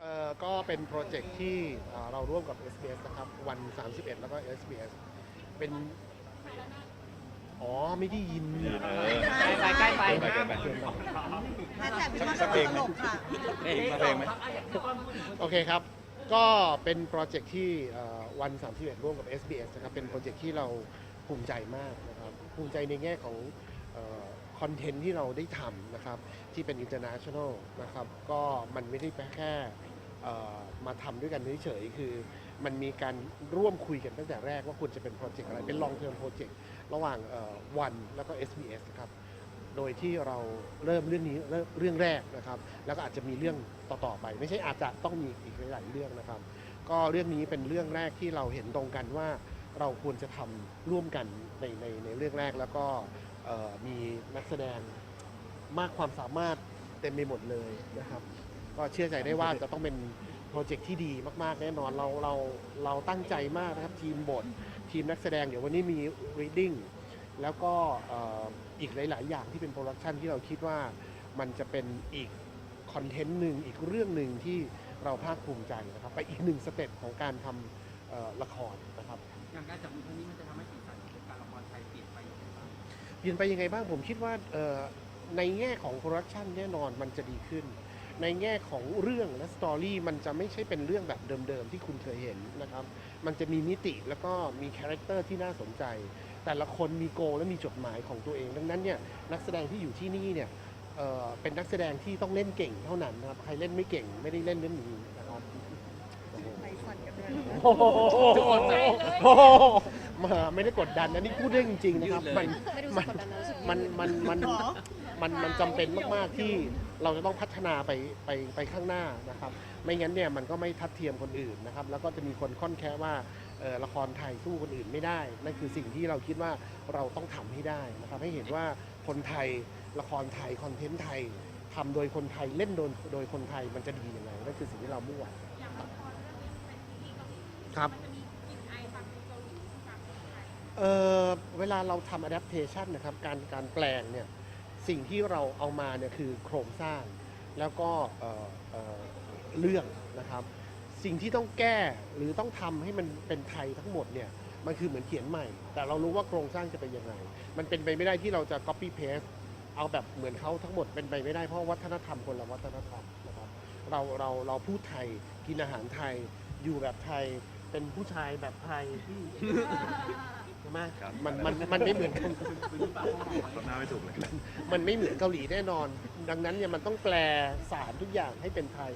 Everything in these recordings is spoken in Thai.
เอ่อก็เป็นโปรเจกต์ที่เอ่อเราร่วมกับ SBS นะครับ วัน 31 แล้วก็ SBS เป็นอ๋อไม่ได้ยิน ไปใกล้ไปไปเกินไปเกินไปแฮชแท็กพี่บอลสักเพลงตลกค่ะนี่มาเพลงไหม โอเคครับ ก็เป็นโปรเจกต์ที่เอ่อวัน 31 ร่วมกับ SBS นะครับ เป็นโปรเจกต์ที่เราภูมิใจมากนะครับ ภูมิใจในแง่ของคอนเทนต์ที่เราได้ทำนะครับ ที่เป็น international นะครับ ก็มันไม่ได้แค่เอ่อ มาทำด้วยกันเฉยๆคือ มันมีการร่วมคุยกันตั้งแต่แรกว่าควรจะเป็นโปรเจกต์อะไรเป็น long term project ระหว่างวันแล้วก็ SBS นะครับโดยที่เราเริ่มเรื่องนี้เรื่องแรกนะครับ แล้วก็อาจจะมีเรื่องต่อๆไป ไม่ใช่อาจจะต้องมีอีกหลายๆเรื่องนะครับ ก็เรื่องนี้เป็นเรื่องแรกที่เราเห็นตรงกันว่าเราควรจะทำร่วมกันในในในเรื่องแรกแล้วก็มีนักแสดงมากความสามารถเต็มไปหมดเลยนะครับ ก็เชื่อใจได้ว่าจะต้องเป็นโปรเจกต์ที่ดีมากๆ แน่นอนเราเราเราตั้งใจมากนะครับทีมบท ทีมนักแสดงเดี๋ยววันนี้มี reading แล้วก็เอ่ออีกหลาย ๆ อย่างที่เป็นโปรดักชันที่เราคิดว่ามันจะเป็นอีกคอนเทนต์หนึ่งอีกเรื่องหนึ่งที่เราภาคภูมิใจนะครับ ไปอีกหนึ่งสเต็ปของการทำเอ่อละครนะครับอย่างการจับมือครั้งนี้มันจะทำให้สีสันของการละครไทยเปลี่ยนไปอย่างไรบ้างเปลี่ยนไปยังไงบ้างผมคิดว่าเอ่อในแง่ของโปรดักชันแน่นอนมันจะดีขึ้น ในแง่ของเรื่องและสตอรี่มันจะไม่ใช่เป็นเรื่องแบบเดิมๆ ที่คุณเคยเห็นนะครับ มันจะมีมิติแล้วก็มีคาแรคเตอร์ที่น่าสนใจ แต่ละคนมีโกลและมีจดหมายของตัวเอง ดังนั้นเนี่ยนักแสดงที่อยู่ที่นี่เนี่ยเอ่อเป็นนักแสดงที่ต้องเล่นเก่งเท่านั้นนะครับ ใครเล่นไม่เก่งไม่ได้เล่นเรื่องนี้นะครับโอ้โหไปสั่นกันเลยโอ้โหมาไม่ได้กดดันนะนี่พูดเรื่องจริงๆนะครับ มันไม่รู้สึมักนกดดันนะรู้สึกมันมัน มันหรอมันมันจำเป็นมากๆที่เราจะต้องพัฒนาไปไปไปข้างหน้านะครับ ไม่งั้นเนี่ยมันก็ไม่ทัดเทียมคนอื่นนะครับ แล้วก็จะมีคนค่อนแค่ว่าเอ่อละครไทยสู้คนอื่นไม่ได้ นั่นคือสิ่งที่เราคิดว่าเราต้องทำให้ได้นะครับ ให้เห็นว่าคนไทยละครไทยคอนเทนต์ไทยทำโดยคนไทยเล่นโดยโดยคนไทยมันจะดียังไงนั่นคือสิ่งที่เรามุ่งหวังครับเอ่อเวลาเราทำ adaptation นะครับ การการแปลงเนี่ย สิ่งที่เราเอามาเนี่ยคือโครงสร้างแล้วก็เเเรื่องนะครับ สิ่งที่ต้องแก้หรือต้องทำให้มันเป็นไทยทั้งหมดเนี่ยมันคือเหมือนเขียนใหม่ แต่เรารู้ว่าโครงสร้างจะเป็นยังไง มันเป็นไปไม่ได้ที่เราจะ copy paste เอาแบบเหมือนเขาทั้งหมดเป็นไปไม่ได้เพราะวัฒนธรรมคนละวัฒนธรรมนะครับเราเราเราพูดไทยกินอาหารไทยอยู่แบบไทยเป็นผู้ชายแบบไทย ช่ไหมครับ มันมันมันไม่เหมือนกันทำหน้าไม่ถูกเลยมันไม่เหมือนเกาหลีแน่นอน ดังนั้นเนี่ยมันต้องแปลสารทุกอย่างให้เป็นไทย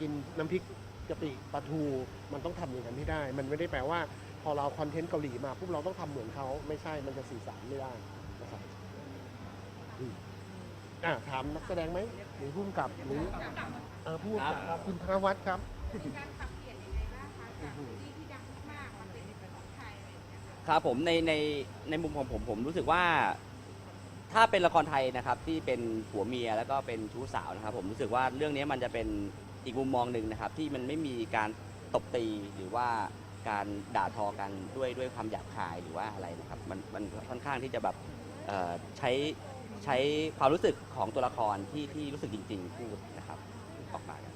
กินน้ำพริกกะปิปลาทูมันต้องทำอย่างนั้นให้ได้ มันไม่ได้แปลว่า พอเราคอนเทนต์เกาหลีมาปุ๊บเราต้องทำเหมือนเขาไม่ใช่มันจะสื่อสารไม่ได้นะครับอืมอะถามนักแสดงไหมหรือผู้กำกับหรือเออผู้กำกับครับคุณธนวัฒน์ครับค รับผมในในในมุมของผมผมรู้สึกว่า ถ้าเป็นละครไทยนะครับที่เป็นผัวเมียแล้วก็เป็นชู้สาวนะครับ ผมรู้สึกว่าเรื่องนี้มันจะเป็นอีกมุมมองหนึ่งนะครับ ที่มันไม่มีการตบตีหรือว่าการด่าทอกันด้วยด้วยความหยาบคายหรือว่าอะไรนะครับ มันมันค่อนข้างที่จะแบบเอ่อใช้ใช้ความรู้สึกของตัวละครที่ที่รู้สึกจริงๆพูดนะครับออกมากัน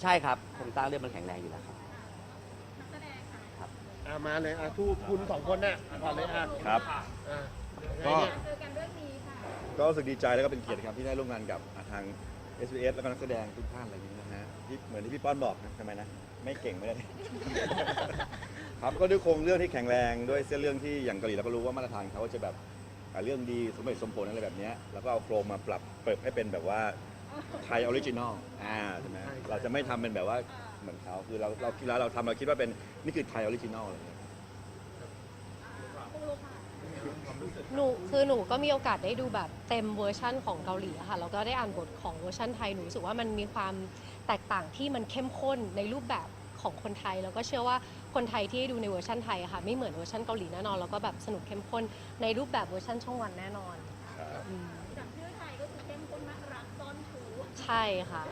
ใช่ครับโครงสร้างเรื่องมันแข็งแรงอยู่แล้วครับ อะมาเลยอะทูคุณสองคนน่ะก่อนเลยอะครับ อะก็ ไงเนี่ยก็รู้สึกดีใจแล้วก็เป็นเกียรติครับที่ได้ร่วมงานกับอ่าทาง SBS แล้วก็นักแสดงทุกท่านอะไรอย่างนี้นะฮะที่เหมือนที่พี่ป้อนบอกนะทำไมนะไม่เก่งไม่ได้ ครับก็ด้วยโครงเรื่องที่แข็งแรงด้วยเส้นเรื่องที่อย่างเกาหลีเราก็รู้ว่ามาตรฐานเขาจะแบบอ่าเรื่องดีสมเหตุสมผลอะไรแบบเนี้ยแล้วก็เอาโครงมาปรับเปิดให้เป็นแบบว่าไทยออริจินอลอ่าใช่ไหมเราจะไม่ทำเป็นแบบว่า เหมือนเขาคือเราเราคิดแล้วเราทำเราคิดว่าเป็นนี่คือไทยออริจินอลอะไรอย่างเงี้ยหนูคือหนูก็มีโอกาสได้ดูแบบเต็มเวอร์ชั่นของเกาหลีอะค่ะแล้วก็ได้อ่านบทของเวอร์ชั่นไทยหนูรู้สึกว่ามันมีความแตกต่างที่มันเข้มข้นในรูปแบบของคนไทยแล้วก็เชื่อว่าคนไทยที่ดูในเวอร์ชันไทยอะค่ะไม่เหมือนเวอร์ชันเกาหลีแน่นอนแล้วก็แบบสนุกเข้มข้นในรูปแบบเวอร์ชันช่องวันแน่นอนอืมใช่ค่ะ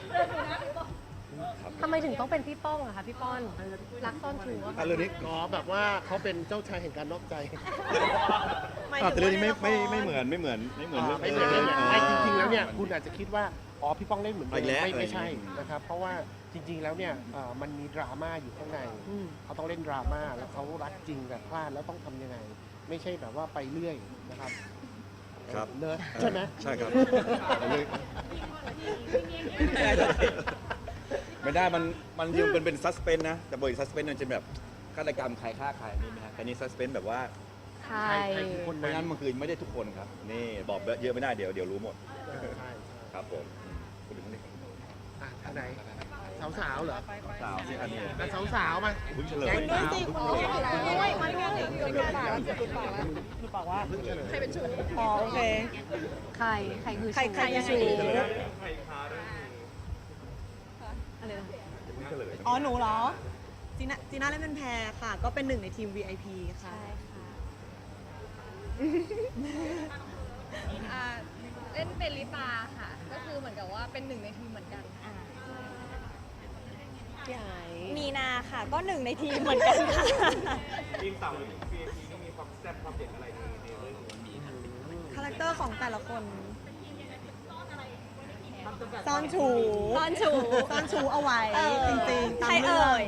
ทำไมถึงต้องเป็นพี่ป้องอะคะพี่ป้อนรักซ่อนชูอะอะเรื่องนี้อ๋อแบบว่าเขาเป็นเจ้าชายแห่งการนอกใจอะแต่เรื่องนี้ไม่ไม่ไม่เหมือนไม่เหมือนไม่เหมือนอ่าเรื่องไม่เหมือนไม่เหมือนออไอ้จริงๆแล้วเนี่ยคุณอาจจะคิดว่าอ๋อพี่ป้องเล่นเหมือนเดิอีมกแล้วไม่อะไรไม่ใช่อย่างงี้นะครับเพราะว่าจริง ๆแล้วเนี่ยเอ่อมันมีดราม่าอยู่ข้างในอืมเขาต้องเล่นดราม่าแล้วเขารักจริงแต่พลาดแล้วต้องทำยังไง ไม่ใช่แบบว่าไปเรื่อยนะครับครับเนอะใช่ไหมใช่ครับ ไม่ได้มันมันยังเป็นเป็นซัสเพนนะ แต่บริซัสเพนมันจะแบบฆาตกรรมใครฆ่าใครนี่ไหมฮะแต่นี่ซัสเพนแบบว่าใช่ใคร ใครคือคนเพราะฉะนั้นมันคือไม่ได้ทุกคนครับ นี่บอกเยอะไม่ได้เดี๋ยวเดี๋ยวรู้หมดใช่ใช่ครับผมพูดถึงนี่อะท่านไหนสาวๆเหรอสาวที่อันนี้อะสาวๆมาเพิ่งเฉลยแก๊งสาวด้วยมาด้วยจุดปากแล้วจุดปากแล้วจุดปากว่าเพิ่งเฉลยใครเป็นชูอ๋อโอเค ใคร ใครคือใครใครยังไงชู อะไรนะเพิ่งเฉลยอ๋อหนูเหรอจีน่าจีน่าเล่นเป็นแพรค่ะ ก็เป็นหนึ่งในทีม VIP ค่ะ ใช่ค่ะอ่าเล่นเป็นลิปาค่ะ ก็คือเหมือนกับว่าเป็นหนึ่งในทีมเหมือนกันพี่ไอ้มีนาค่ะ ก็หนึ่งในทีมเหมือนกันค่ะคาแรคเตอร์ของแต่ละคน ซ่อนชูซ่อนชูซ่อนชูเอาไว้เออจริงๆตามใครเรื่เอ่องย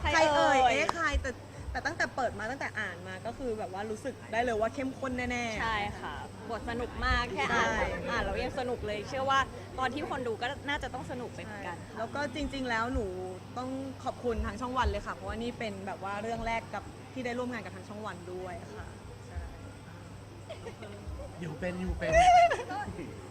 ใครเอ่ยเอ๊ะใครแต่แต่ตั้งแต่เปิดมาตั้งแต่อ่านมาก็คือแบบว่ารู้สึกได้เลยว่าเข้มข้นแน่ๆใช่ค่ะ บทสนุกมากแค่อ่านใช่ อ่านแล้วยังสนุกเลย เชื่อว่าตอนที่คนดูก็น่าจะต้องสนุกไปเหมือนกันแล้วก็จริง ๆ แล้วหนูต้องขอบคุณทางช่องวันเลยค่ะ เพราะว่านี่เป็นแบบว่าเรื่องแรกกับที่ได้ร่วมงานกับทางช่องวันด้วยค่ะใช่ อยู่เป็นอยู่เป็น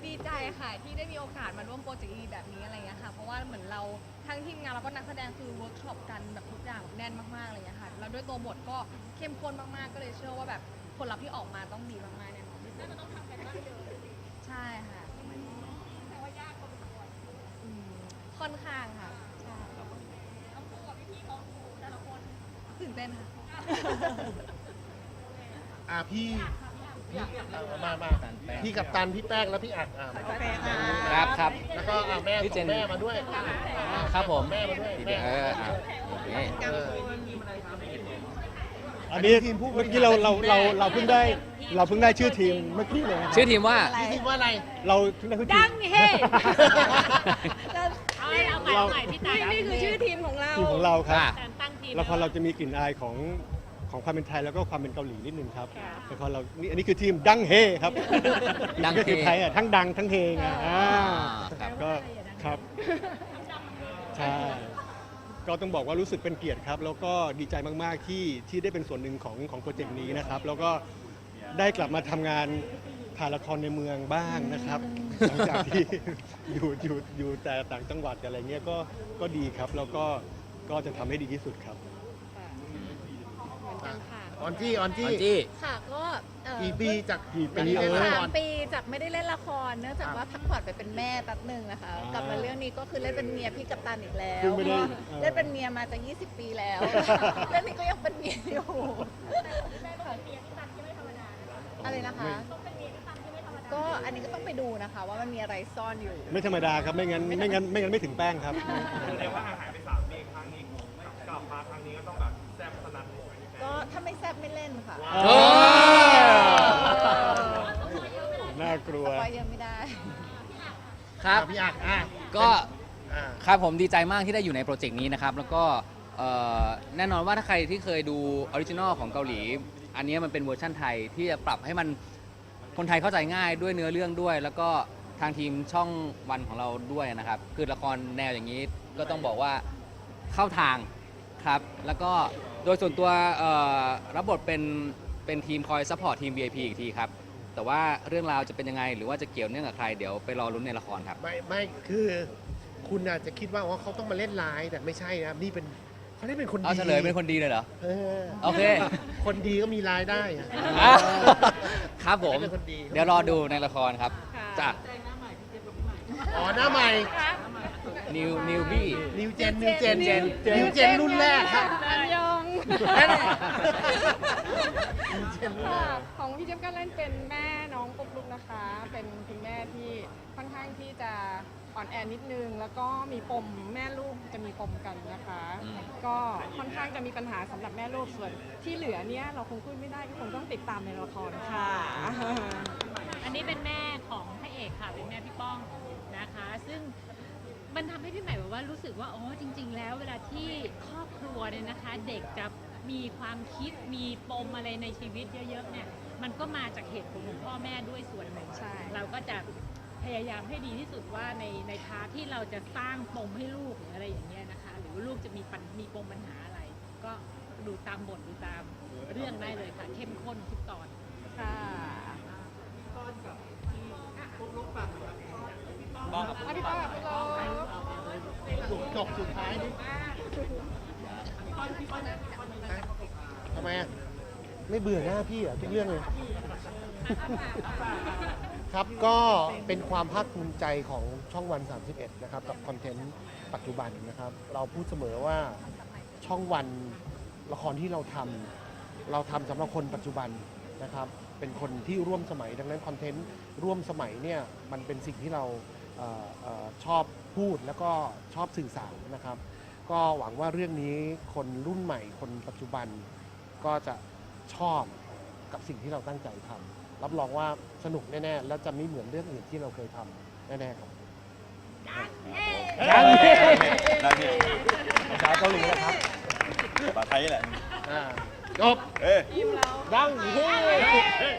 ดีใจค่ะที่ได้มีโอกาสมาร่วมโปรเจกต์ดีๆแบบนี้อะไรเงี้ยค่ะ เพราะว่าเหมือนเราทั้งทีมงานแล้วก็นักแสดงคือเวิร์กช็อปกันแบบทุกอย่างแบบแน่นมากๆอะไรเงี้ยค่ะแล้วด้วยตัวบทก็เข้มข้นมากๆก็เลยเชื่อว่าแบบผลลัพธ์ที่ออกมาต้องดีมากๆแน่นอนใช่ค่ะอืมค่อนข้างค่ะใช่ตื่นเต้นค่ะ อะพี่พี่ เอามามาพี่กับตันพี่แป้งแล้วพี่อัดอะโอเคค่ะครับครับ แล้วก็อะแม่พี่เจส่นงแม่มาด้วยอะครับผมแม่มาด้วยแม่เอออะนี่เออ อันนี้ทีมผู้บริหารเมื่อกี้เราเราเราเราเพิ่งได้เราเพิ่งได้ชื่อทีมเมื่อกี้เลยชื่อทีมว่า พี่ทีมว่าอะไร เราเพิ่งได้ชื่อทีม ดังเฮ้เรานี่คือชื่อทีมของเรา ทีมของเราครับ อะละครเราจะมีกลิ่นอายของ ของความเป็นไทยแล้วก็ความเป็นเกาหลีนิดนึงครับละครเรานี่อันนี้คือทีมดังเฮครับดังเฮ ก็คือไทยอะทั้งดังทั้งเฮไงอ่าครับ ก็ครับใช่ก็ต้องบอกว่ารู้สึกเป็นเกียรติครับ แล้วก็ดีใจมาก ๆ ที่ที่ได้เป็นส่วนหนึ่งของของโปรเจกต์นี้นะครับ แล้วก็ได้กลับมาทำงานถ่ายละครในเมืองบ้างนะครับหลังจากที่ อยู่อยู่อยู่แต่ต่างจังหวัดอะไรเงี้ยก็ก็ดีครับ แล้วก็ก็จะทำให้ดีที่สุดครับ ออนจี้ออนอจี้อนจี้ ค่ะก็เอ่อกี่ปีจากกี่ปีจากที่เล่นละคสารมปีจากไม่ได้เล่นละครเนื่องจากว่าพักผ่อนไปเป็นแม่แป๊บหนึ่งนะคะอ่ากลับมาเรื่องนี้ก็คือเล่นเป็นเมียพี่กัปตันอีกแล้วซึ่งไม่ได้เพราะว่าเออ เล่นเป็นเมียมาจะ 20 ปีแล้ว เรื่องนี้ก็ยังเป็นเมียอยู่อะไรนะคะ ก็อันนี้ก็ต้องไปดูนะคะ ว่ามันมีอะไรซ่อนอยู่ ไม่ธรรมดาครับ ไม่งั้นไม่งั้นไม่งั้นไม่ถึงแป้งครับก็ถ้าไม่แซ่บไม่เล่นค่ะโอ้น่ากลัว สปอยเยอะไม่ได้ ครับ พี่อัดอะก็อ่า ครับผมดีใจมากที่ได้อยู่ในโปรเจกต์นี้นะครับ แล้วก็เอ่อแน่นอนว่าถ้าใครที่เคยดูออริจินอลของเกาหลี อันนี้มันเป็นเวอร์ชั่นไทยที่จะปรับให้มันคนไทยเข้าใจง่ายด้วยเนื้อเรื่องด้วย แล้วก็ทางทีมช่องวันของเราด้วยนะครับ คือละครแนวอย่างนี้ก็ต้องบอกว่าเข้าทางครับ แล้วก็ โดยส่วนตัวเอ่อรับบทเป็นเป็นทีมคอยซัพพอร์ตทีม VIP อีกทีครับ แต่ว่าเรื่องราวจะเป็นยังไง หรือว่าจะเกี่ยวเนื่องกับใครเดี๋ยวไปรอลุ้นในละครครับ ไม่ไม่คือคุณอาจจะคิดว่าว่าเขาต้องมาเล่นร้ายแต่ไม่ใช่นะครับนี่เป็นเขาเล่นเป็นคนดีเอาเฉลยเป็นคนดีเลยเหรอ เออโอเค คนดีก็มีรายได้อะ อะครับผม เป็นคนดี เดี๋ยวรอดูในละครครับจ้ะอ๋อหน้าใหม่นิวนิวบี้ นิวเจนนิวเจน New Gen นิวเจนรุ่นแรกครับ อันยอง นั่นแหละค่ะของพี่เจี๊ยบก็เล่นเป็นแม่น้องปุ๊กลุกนะคะ เป็นคุณแม่ที่ค่อนข้างที่จะอ่อนแอนิดนึง แล้วก็มีปมแม่ลูกจะมีปมกันนะคะอืมก็ค่อนข้างจะมีปัญหาสำหรับแม่ลูกส่วน ที่เหลือเนี้ยเราคงพูดไม่ได้ก็คงต้องติดตามในละครค่ะ อันนี้เป็นแม่ของพระเอกค่ะ เป็นแม่พี่ป้องนะคะ ซึ่ง พี่ใหม่บอกว่ารู้สึกว่าอ๋อจริง ๆ แล้วเวลาที่ครอบครัวเนี่ยนะคะ เด็กจะมีความคิดมีปมอะไรในชีวิตเยอะๆเนี่ย มันก็มาจากเหตุผลของพ่อแม่ด้วยส่วนหนึ่งใช่ เราก็จะพยายามให้ดีที่สุดว่าในในพาร์ทที่เราจะสร้างปมให้ลูกหรืออะไรอย่างเงี้ยนะคะ หรือว่าลูกจะมีปัญมีปมปัญหาอะไร ก็ดูตามบทดูตามเรื่องได้เลยค่ะ เข้มข้นทุกตอน ค่ะ จบสุดท้ายนี่ทำไมอะไม่เบื่อหน้าพี่อะทุกเรื่องเลย ครับก็เป็นความภาคภูมิใจของช่องวัน 31 นะครับ กับคอนเทนต์ปัจจุบันนะครับ เราพูดเสมอว่าช่องวันละครที่เราทำเราทำสำหรับคนปัจจุบันนะครับ เป็นคนที่ร่วมสมัยดังนั้นคอนเทนต์ร่วมสมัยเนี่ยมันเป็นสิ่งที่เรา ชอบพูดแล้วก็ชอบสื่อสารนะครับ ก็หวังว่าเรื่องนี้คนรุ่นใหม่ คนปัจจุบันก็จะชอบกับสิ่งที่เราตั้งใจทำรับรองว่าสนุกแน่ๆ และจะไม่เหมือนเรื่องอื่นที่เราเคยทำแน่ๆครับดังนี่ภาษาเกาหลีนะครับภาษาไทยแหละอ่าจบเอ้ย ดังเฮ้